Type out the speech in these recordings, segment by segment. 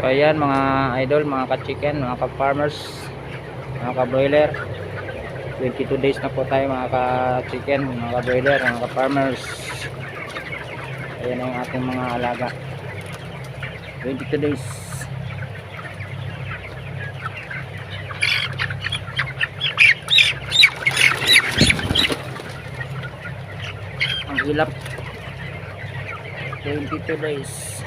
So ayan mga idol, mga ka-chicken, mga ka-farmers, mga ka-broiler. 22 days na po tayo mga ka-chicken, mga ka-broiler, mga ka-farmers. Ayan ang ating mga alaga. 22 days. Ang hilap. 22 days.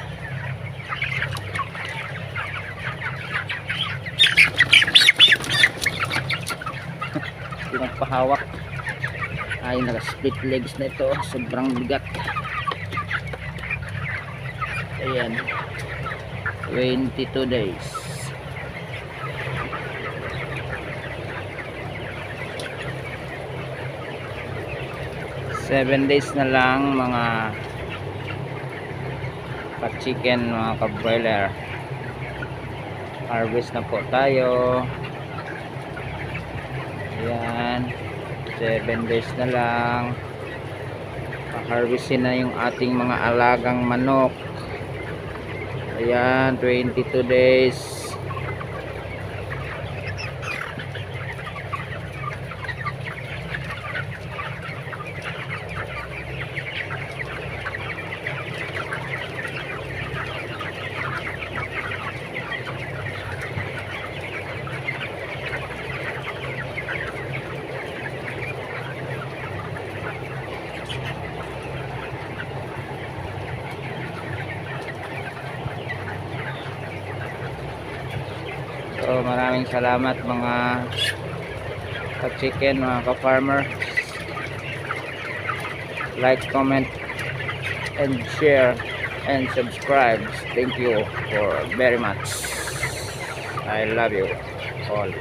Pinagpahawak. Ay naka split legs na ito. Sobrang bigat. Ayan. 22 days. Seven days na lang mga pa-chicken mga ka-broiler. Harvest na po tayo Ayan. 7 days na lang. Pa-harvestin na yung ating mga alagang manok. Ayan, 22 days. So, maraming salamat mga ka-chicken, mga ka-farmer. Like, comment, and share, and subscribe. Thank you for very much. I love you all.